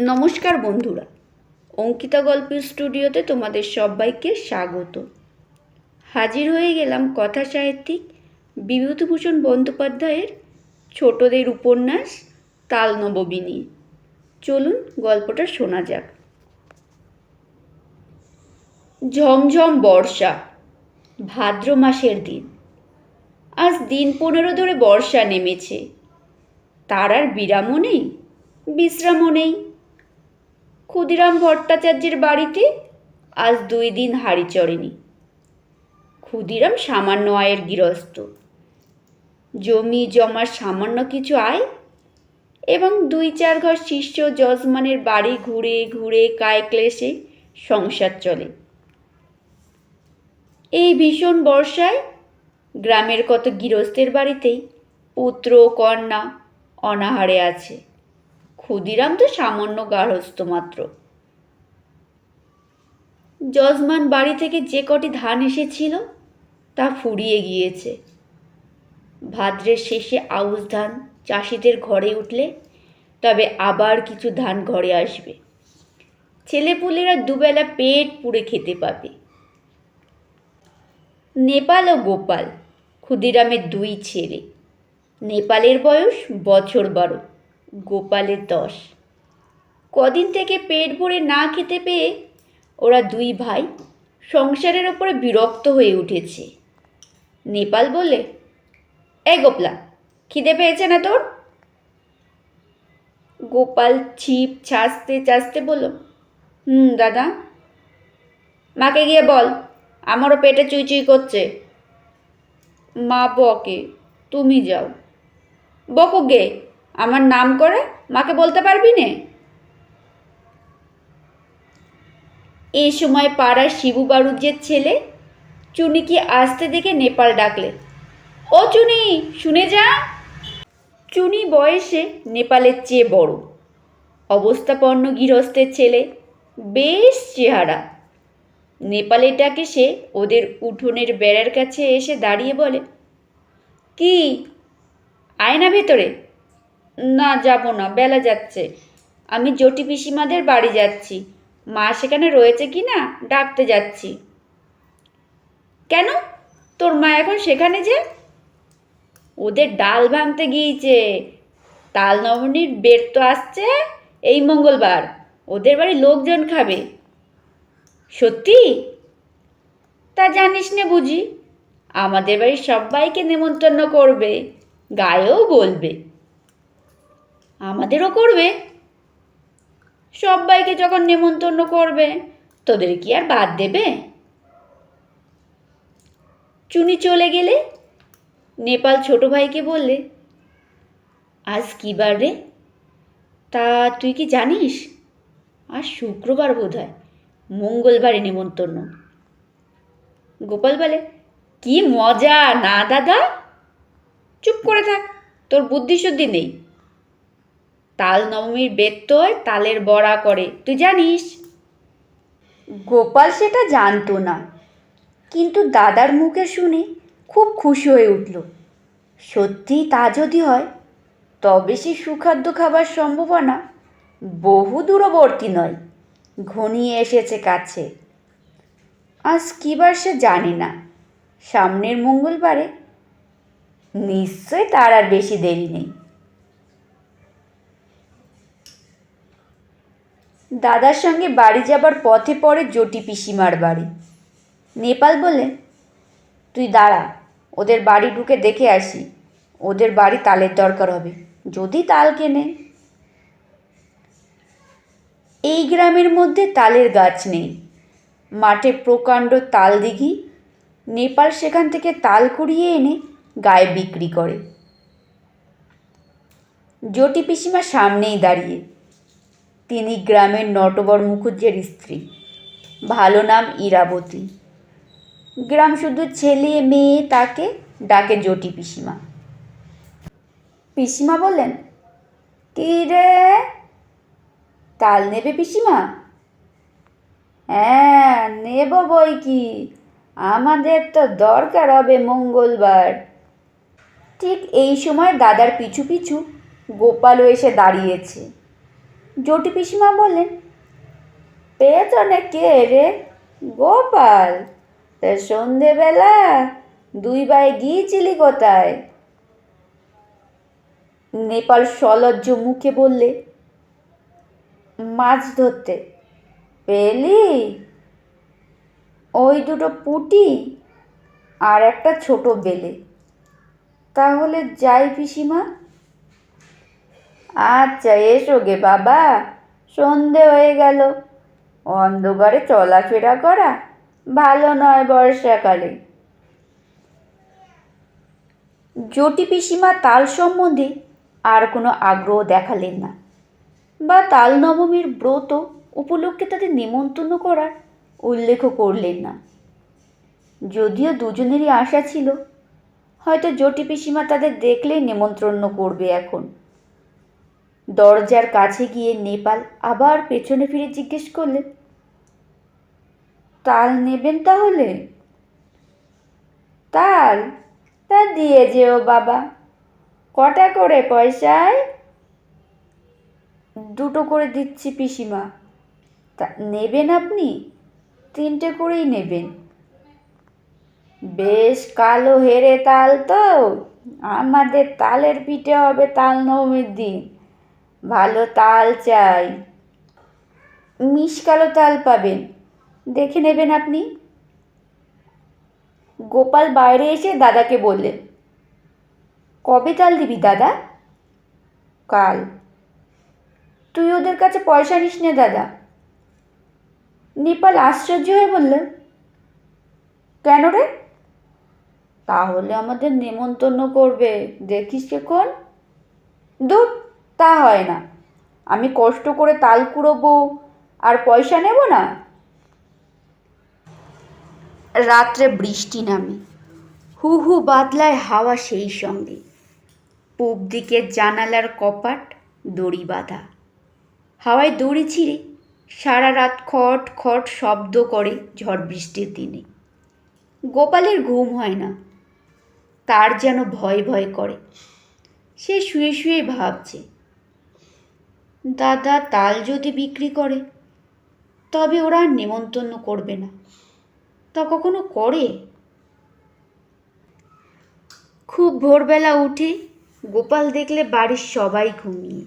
নমস্কার বন্ধুরা। অঙ্কিতা গল্পের স্টুডিওতে তোমাদের সবাইকে স্বাগত। হাজির হয়ে গেলাম কথা সাহিত্যিক বিভূতিভূষণ বন্দ্যোপাধ্যায়ের ছোটদের উপন্যাস তাল নবমী নিয়ে। চলুন গল্পটা শোনা যাক। ঝমঝম বর্ষা, ভাদ্র মাসের দিন। আজ দিন পনেরো ধরে বর্ষা নেমেছে। তার আর বিরামও নেই, বিশ্রামও নেই। ক্ষুদিরাম ভট্টাচার্যের বাড়িতে আজ দুই দিন হাড়ি চড়েনি ক্ষুদিরাম সামান্য আয়ের গৃহস্থ। জমি জমার সামান্য কিছু আয় এবং দুই চার ঘর শিষ্য যজমানের বাড়ি ঘুরে ঘুরে কায় ক্লেশে সংসার চলে। এই ভীষণ বর্ষায় গ্রামের কত গৃহস্থের বাড়িতেই পুত্র কন্যা অনাহারে আছে। ক্ষুদিরাম তো সামান্য গার্হস্থ মাত্র। যজমান বাড়ি থেকে যে কটি ধান এসেছিল, তা ফুরিয়ে গিয়েছে। ভাদ্রের শেষে আউশ ধান চাষিদের ঘরে উঠলে, তবে আবার কিছু ধান ঘরে আসবে। ছেলেপুলেরা দুবেলা পেট পুড়ে খেতে পাবে। নেপাল ও গোপাল, ক্ষুদিরামের দুই ছেলে। নেপালের বয়স বছর বারো। গোপালের দশ। কদিন থেকে পেট ভরে না খেতে পেয়ে ওরা দুই ভাই সংসারের ওপরে বিরক্ত হয়ে উঠেছে। নেপাল বলে এ গোপলা, খিদে পেয়েছে না তোর? গোপাল ছিপ ছাঁচতে ছাঁচতে বলল, হুম, দাদা। মাকে গিয়ে বল, আমারও পেটে চুই চুই করছে। মা বকে, তুমি যাও। বকো গে আমার নাম করে মাকে বলতে পারবি নে? এই সময় পাড়ার শিবু বারুজ্যের ছেলে চুনিকে আসতে দেখে নেপাল ডাকলে, ও চুনি, শুনে যা। চুনি বয়সে নেপালের চেয়ে বড়। অবস্থাপন্ন গৃহস্থের ছেলে বেশ চেহারা। নেপালে ডাকে সে ওদের উঠোনের বেড়ার কাছে এসে দাঁড়িয়ে বলে, কি, আয় না ভেতরে। না যাব না, বেলা যাচ্ছে। আমি জটি পিসিমাদের বাড়ি যাচ্ছি। মা সেখানে রয়েছে কি না, ডাকতে যাচ্ছি। কেন? তোর মা এখন সেখানে যে? ওদের ডাল ভাঙতে গিয়েছে। তাল নবনীর বের তো আসছে এই মঙ্গলবার। ওদের বাড়ি লোকজন খাবে। সত্যি? তা জানিস নে বুঝি। আমাদের বাড়ির সবাইকে নেমন্তন্ন করবে, গায়েও বলবে। আমাদেরও করবে। সবাইকে যখন নেমন্তন্ন করবে, তোদের কি আর বাদ দেবে? চুনি চলে গেলে? নেপাল ছোট ভাইকে বললে, আজ কী বার রে? তা তুই কি জানিস? আজ শুক্রবার বোধ হয় মঙ্গলবারে নেমন্তন্ন। গোপাল বলে, কি মজা, না দাদা? চুপ করে থাক, তোর বুদ্ধি শুদ্ধি নেই। তাল নবমীর বেত্তয় তালের বড়া করে। তুই জানিস? গোপাল সেটা জানতো না। কিন্তু দাদার মুখে শুনে খুব খুশি হয়ে উঠল। সত্যি তা যদি হয়, তবে সে সুখাদ্য খাবার সম্ভাবনা বহু দূরবর্তী নয়। ঘনিয়ে এসেছে কাছে। আজ কিবার সে জানে না। সামনের মঙ্গলবারে নিশ্চয় তার আর বেশি দেরি নেই। দাদার সঙ্গে বাড়ি যাবার পথে পড়ে জটি পিসিমার বাড়ি। নেপাল বলে, তুই দাঁড়া, ওদের বাড়ি ঢুকে দেখে আসি। ওদের বাড়ি তালের দরকার হবে। যদি তাল কেনে। এই গ্রামের মধ্যে তালের গাছ নেই। মাঠে প্রকাণ্ড তাল দিঘি। নেপাল সেখান থেকে তাল কুড়িয়ে এনে গায়ে বিক্রি করে। জটি পিসিমা সামনেই দাঁড়িয়ে তিনি গ্রামের নটবর মুখুজ্জের স্ত্রী। ভালো নাম ইরাবতী। গ্রাম শুধু ছেলে, মেয়ে তাকে ডাকে জটি পিসিমা। পিসিমা বললেন, কি রে? তাল নেবে পিসিমা? হ্যাঁ নেব বই কি? আমাদের তো দরকার হবে মঙ্গলবার। ঠিক এই সময় দাদার পিছু পিছু গোপালও এসে দাঁড়িয়েছে। জটি পিসিমা বললেন পেছনে কে রে গোপাল? তা সন্ধেবেলা দুই ভাই গিয়েছিলি কোথায়? নেপাল সলজ্জ মুখে বললে, মাছ ধরতে। পেলি? ওই দুটো পুঁটি আর একটা ছোট বেলে। তাহলে যাই পিসিমা। আচ্ছা এসো গে বাবা। সন্ধে হয়ে গেল। অন্ধকারে চলাফেরা করা ভালো নয় বর্ষাকালে। জটি পিসিমা তাল সম্বন্ধে আর কোনো আগ্রহ দেখালেন না। বা তাল নবমীর ব্রত উপলক্ষে তাদের নেমন্তন্ন করার উল্লেখও করলেন না। যদিও দুজনেরই আশা ছিল, হয়তো জটি পিসিমা তাদের দেখলেই নেমন্ত্রণ করবে এখন। দরজার কাছে গিয়ে নেপাল আবার পেছনে ফিরে জিজ্ঞেস করলেন তাল নেবেন তাহলে? তাল? তা দিয়ে যেও বাবা। কটা করে পয়সায়? দুটো করে দিচ্ছি পিসিমা। তা নেবেন আপনি? তিনটে করেই নেবেন। বেশ কালো হেরে তাল তো। আমাদের তালের পিঠে হবে তাল নবমীর দিন। ভালো তাল চাই। মিশকালো তাল পাবেন। দেখে নেবেন আপনি। গোপাল বাইরে এসে দাদাকে বললেন, কবে তাল দিবি দাদা? কাল। তুই ওদের কাছে পয়সা নিস নে দাদা। নেপাল আশ্চর্য হয়ে বলল, কেন রে? তাহলে আমাদের নেমন্তন্ন করবে। দেখিস কেখন দূর তা হয় না। আমি কষ্ট করে তাল কুড়োবো আর পয়সা নেব না? রাত্রে বৃষ্টি নামে। হু হু বাদলায় হাওয়া সেই সঙ্গে। পূব দিকের জানালার কপাট দড়ি বাঁধা। হাওয়ায় দড়ি ছিঁড়ে সারা রাত খট খট শব্দ করে ঝড় বৃষ্টির দিনে। গোপালের ঘুম হয় না। তার যেন ভয় ভয় করে। সে শুয়ে শুয়ে ভাবছে। দাদা তাল যদি বিক্রি করে, তবে ওরা আর নেমন্তন্ন করবে না। তা কখনো করে? খুব ভোরবেলা উঠে গোপাল দেখলে বাড়ির সবাই ঘুমিয়ে।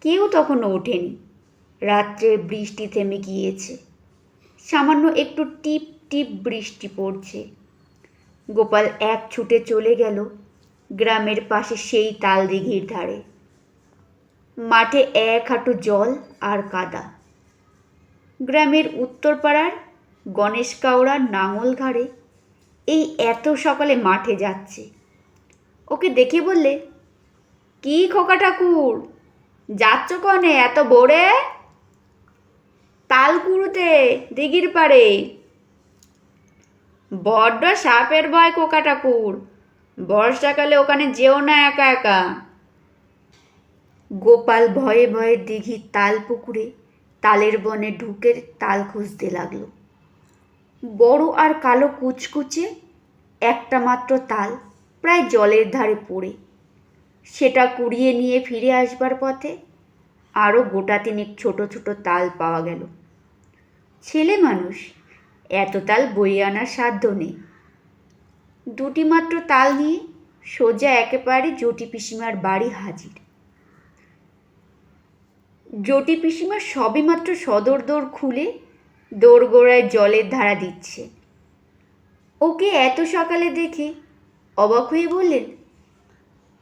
কেউ তখনও ওঠেনি। রাত্রে বৃষ্টি থেমে গিয়েছে। সামান্য একটু টিপ টিপ বৃষ্টি পড়ছে। গোপাল এক ছুটে চলে গেল গ্রামের পাশে সেই তাল দিঘির ধারে। মাঠে এক হাঁটু জল আর কাদা। গ্রামের উত্তরপাড়ার গণেশ কাউড়া নাঙল ঘাড়ে এই এত সকালে মাঠে যাচ্ছে। ওকে দেখে বললে, কি খোকা ঠাকুর, যাচ্ছ কনে এত ভোরে? তাল কুড়ুতে দিঘির পাড়ে। বড্ড সাপের ভয় কোকা ঠাকুর, বর্ষাকালে ওখানে যেও না একা একা। গোপাল ভয়ে ভয়ে দিঘির তাল পুকুরে তালের বনে ঢুকে তাল খুঁজতে লাগল। বড় আর কালো কুচকুচে একটা মাত্র তাল প্রায় জলের ধারে পড়ে। সেটা কুড়িয়ে নিয়ে ফিরে আসবার পথে আরও গোটা তিনেক ছোট ছোট তাল পাওয়া গেল। ছেলে মানুষ, এত তাল বয়ে আনার সাধ্য নেই। দুটি মাত্র তাল নিয়ে সোজা একেবারে জটি পিসিমার বাড়ি হাজির। জটি পিসিমা সবেমাত্র সদর দৌড় খুলে দোরগোড়ায় জলের ধারা দিচ্ছে। ওকে এত সকালে দেখে অবাক হয়ে বললেন,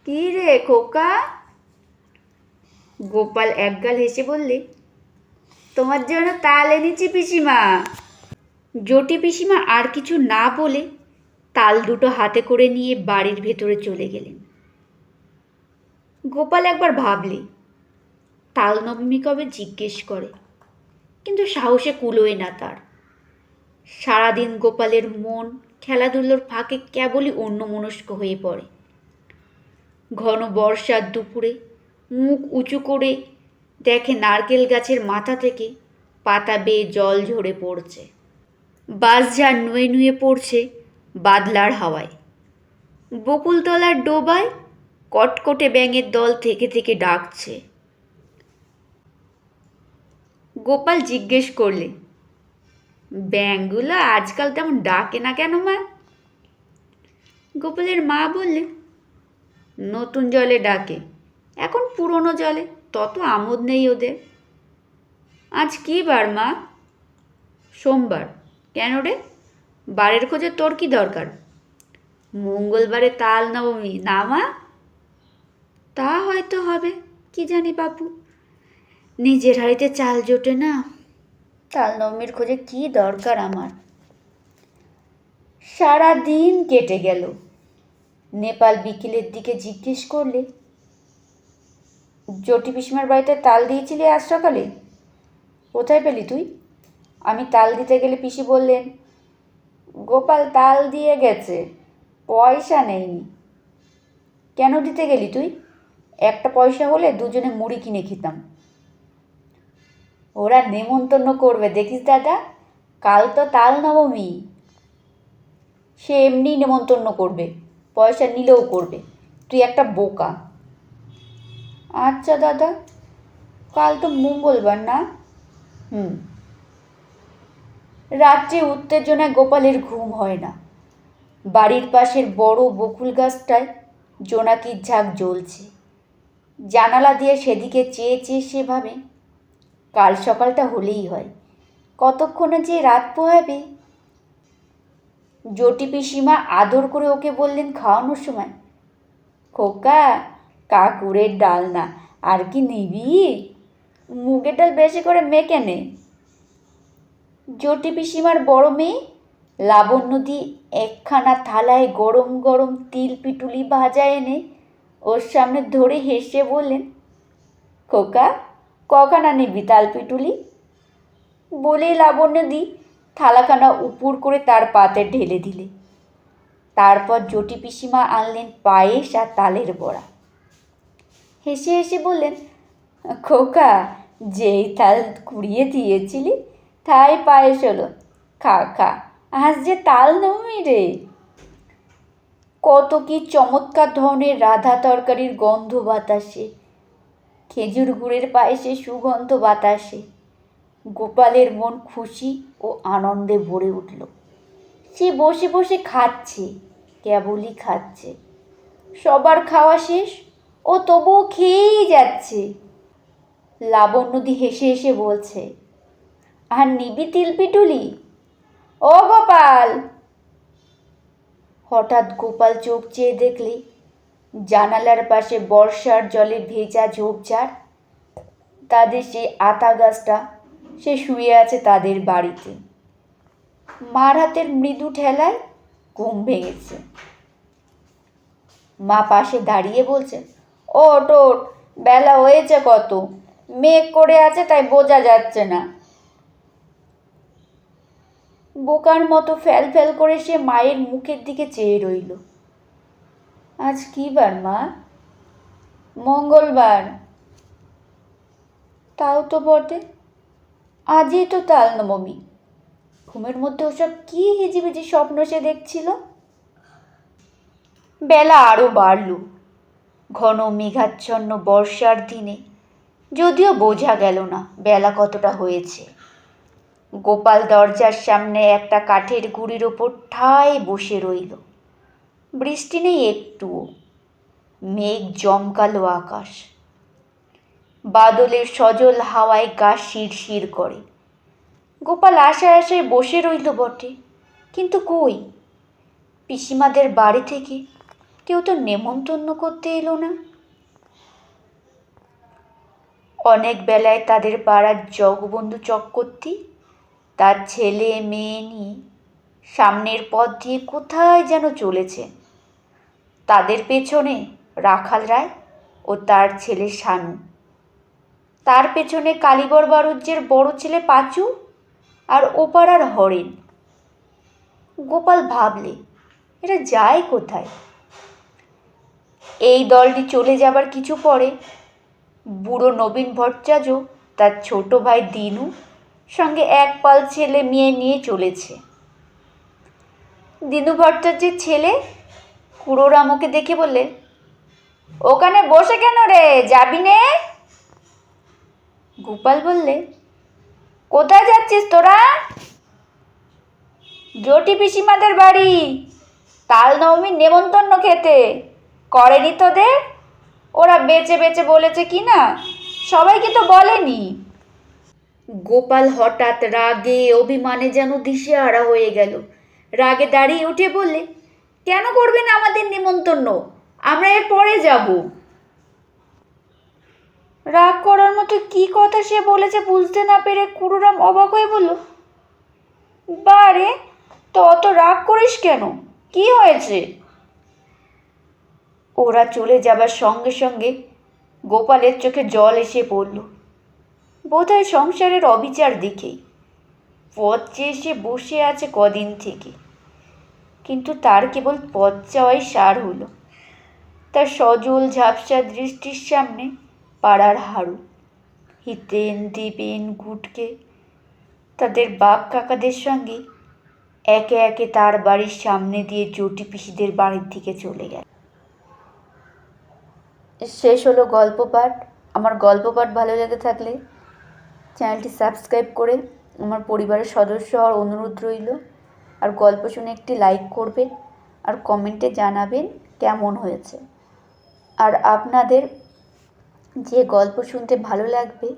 কী রে খোকা? গোপাল একগাল হেসে বললে, তোমার জন্য তাল এনেছি পিসিমা। জটি পিসিমা আর কিছু না বলে তাল দুটো হাতে করে নিয়ে বাড়ির ভেতরে চলে গেলেন। গোপাল একবার ভাবলে তাল নবমী কবে জিজ্ঞেস করে? কিন্তু সাহসে কুলোয় না তার। সারাদিন গোপালের মন খেলাধুলোর ফাঁকে কেবলই অন্যমনস্ক হয়ে পড়ে। ঘন বর্ষার দুপুরে মুখ উঁচু করে দেখে নারকেল গাছের মাথা থেকে পাতা বেয়ে জল ঝরে পড়ছে। বাঁশঝাড় নুয়ে নুয়ে পড়ছে বাদলার হাওয়ায়। বকুলতলার ডোবায় কটকটে ব্যাঙের দল থেকে থেকে ডাকছে। গোপাল জিজ্ঞেস করলে, ব্যাঙগুলো আজকাল তেমন ডাকে না কেন মা? গোপালের মা বললে, নতুন জলে ডাকে, এখন পুরনো জলে, তত আমোদ নেই ওদের। আজ কী বার মা? সোমবার। কেন রে? বারের খোঁজে তোর কি দরকার? মঙ্গলবারে তাল নবমী, না মা? তা হয়তো হবে, কি জানি বাপু? নিজের হাড়িতে চাল জোটে না। তাল নবমীর খোঁজে কি দরকার আমার? সারা দিন কেটে গেল। নেপাল বিকেলের দিকে জিজ্ঞেস করলে জটি পিসিমার বাড়িতে তাল দিয়েছিলি আজ সকালে? কোথায় পেলি তুই? আমি তাল দিতে গেলে পিসি বললেন, গোপাল তাল দিয়ে গেছে, পয়সা নেইনি। কেন দিতে গেলি তুই? একটা পয়সা হলে দুজনে মুড়ি কিনে খেতাম। ওরা নেমন্তন্ন করবে। দেখিস দাদা, কাল তো তাল নবমী। সে এমনি নেমন্তন্ন করবে, পয়সা নিলেও করবে। তুই একটা বোকা। আচ্ছা দাদা, কাল তো মঙ্গলবার না? হুম। রাত্রে উত্তেজনায় গোপালের ঘুম হয় না। বাড়ির পাশের বড় বকুল গাছটায় জোনাকির ঝাঁক জ্বলছে। জানালা দিয়ে সেদিকে চেয়ে চেয়ে সে ভাবে কাল সকালটা হলেই হয়। কতক্ষণে যে রাত পোহাবে? জটি পিসিমা আদর করে ওকে বললেন খাওয়ানোর সময়, খোকা, কাকুরের ডাল না, আর কি নিবি? মুগের ডাল বেশি করে মেখে নে। জটি পিসিমার বড় মেয়ে লাবণ্যদি একখানা থালায় গরম গরম তিল পিটুলি ভাজা এনে ওর সামনে ধরে হেসে বললেন, খোকা কখানা নিবি তাল পিটুলি। বলেই লাবণ্যদি থালাখানা উপুর করে তার পাতে ঢেলে দিলে। তারপর জটি পিসিমা আনলেন পায়েস আর তালের বড়া। হেসে হেসে বললেন, খোকা, যেই তাল কুড়িয়ে দিয়েছিলি, তাই পায়েস হলো। খা খা, আজ যে তাল নমি রে। কত কি চমৎকার ধরনের রাধা তরকারির গন্ধ বাতাসে খেজুর গুড়ের পায়েসে সুগন্ধ বাতাসে। গোপালের মন খুশি ও আনন্দে ভরে উঠল। সে বসে বসে খাচ্ছে, কেবলই খাচ্ছে। সবার খাওয়া শেষ ও তবুও খেয়েই যাচ্ছে। লাবণ্যদি হেসে হেসে বলছে, আর নিবি তিলপিটুলি? ও গোপাল! হঠাৎ গোপাল চোখ চেয়ে দেখলে জানালার পাশে বর্ষার জলে ভেজা ঝোপঝাড়। তাদের সেই আতা গাছটা সে শুয়ে আছে তাদের বাড়িতে। মার হাতের মৃদু ঠেলায় ঘুম ভেঙেছে। মা পাশে দাঁড়িয়ে বলছে ওট ওট বেলা হয়েছে কত। মেঘ করে আছে তাই বোঝা যাচ্ছে না। বোকার মতো ফ্যাল ফ্যাল করে সে মায়ের মুখের দিকে চেয়ে রইল। আজ কী বার, মা? মঙ্গলবার। তাও তো বটে। আজই তো তাল নবমী ঘুমের মধ্যে ওসব কী হিজিবিজি স্বপ্ন সে দেখছিল? বেলা আরও বাড়ল। ঘন মেঘাচ্ছন্ন বর্ষার দিনে যদিও বোঝা গেল না বেলা কতটা হয়েছে। গোপাল দরজার সামনে একটা কাঠের গুড়ির ওপর ঠায় বসে রইল। বৃষ্টি নেই একটুও, মেঘ জমকালো আকাশ। বাদলের সজল হাওয়ায় গা শিরশির করে। গোপাল আশায় আশায় বসে রইল বটে, কিন্তু কই? পিসিমাদের বাড়ি থেকে কেউ তো নেমন্তন্ন করতে এলো না। অনেক বেলায় তাদের পাড়ার জগবন্ধু চক্রবর্তী, তার ছেলে মেয়ে নিয়ে সামনের পথ দিয়ে কোথায় যেন চলেছে তাদের পেছনে রাখাল রায় ও তার ছেলে শানু। তার পেছনে কালীবর বারুজ্যের বড় ছেলে পাঁচু আর ওপাড়ার হরেন গোপাল ভাবলে, এরা যায় কোথায়? এই দলটি চলে যাবার কিছু পরে বুড়ো নবীন ভট্টাচার্য তার ছোট ভাই দিনু সঙ্গে এক পাল ছেলে মেয়ে নিয়ে চলেছে। দিনু ভট্টাচার্যের ছেলে কুড়োরামকে দেখে বললে, ওখানে বসে কেন রে? যাবি নে? গোপাল বললে, কোথায় যাচ্ছিস তোরা? জটি পিসিমাদের বাড়ি। তাল নবমীর নেমন্তন্ন খেতে। করেনি তোদের? ওরা বেচে বেচে বলেছে কি না? সবাইকে তো বলেনি। গোপাল হঠাৎ রাগে অভিমানে যেন দিশেহারা হয়ে গেল। রাগে দাঁড়িয়ে উঠে বললে কেন করবেন আমাদের নেমন্তন্ন আমরা এর পরে যাব। রাগ করার মতো কি কথা সে বলেছে বুঝতে না পেরে কুরুরাম অবাক হয়ে বলল, বারে তো অত রাগ করিস কেন? কি হয়েছে? ওরা চলে যাবার সঙ্গে সঙ্গে গোপালের চোখে জল এসে পড়ল। বোধহয় সংসারের অবিচার দেখেই। পথ চেয়ে সে বসে আছে কদিন থেকে। কিন্তু তার কেবল পথ চাওয়াই সার হলো। তার সজল ঝাপসা দৃষ্টির সামনে পাড়ার হাড়ু। হিতেন, দিবেন, গুটকে। তাদের বাপ কাকাদের সঙ্গে একে একে তার বাড়ির সামনে দিয়ে জটি পিসিদের বাড়ির দিকে চলে গেল। শেষ হলো গল্প পাঠ। আমার গল্প পাঠ ভালো লেগে থাকলে চ্যানেলটি সাবস্ক্রাইব করে আমার পরিবারের সদস্য হওয়ার অনুরোধ রইল। আর গল্প শুনে একটি লাইক করবেন আর কমেন্টে জানাবেন কেমন হয়েছে। আর আপনাদের যে গল্প শুনতে ভালো লাগবে,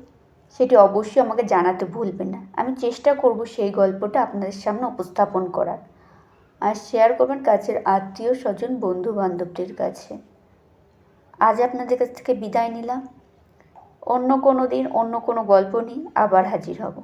সেটি অবশ্যই আমাকে জানাতে ভুলবেন না। আমি চেষ্টা করব সেই গল্পটা আপনাদের সামনে উপস্থাপন করার। আর শেয়ার করবেন কাছের আত্মীয় স্বজন বন্ধু বান্ধবদের কাছে। আজ আপনাদের কাছ থেকে বিদায় নিলাম। অন্য কোনো দিন অন্য কোনো গল্প নিয়ে আবার হাজির হব।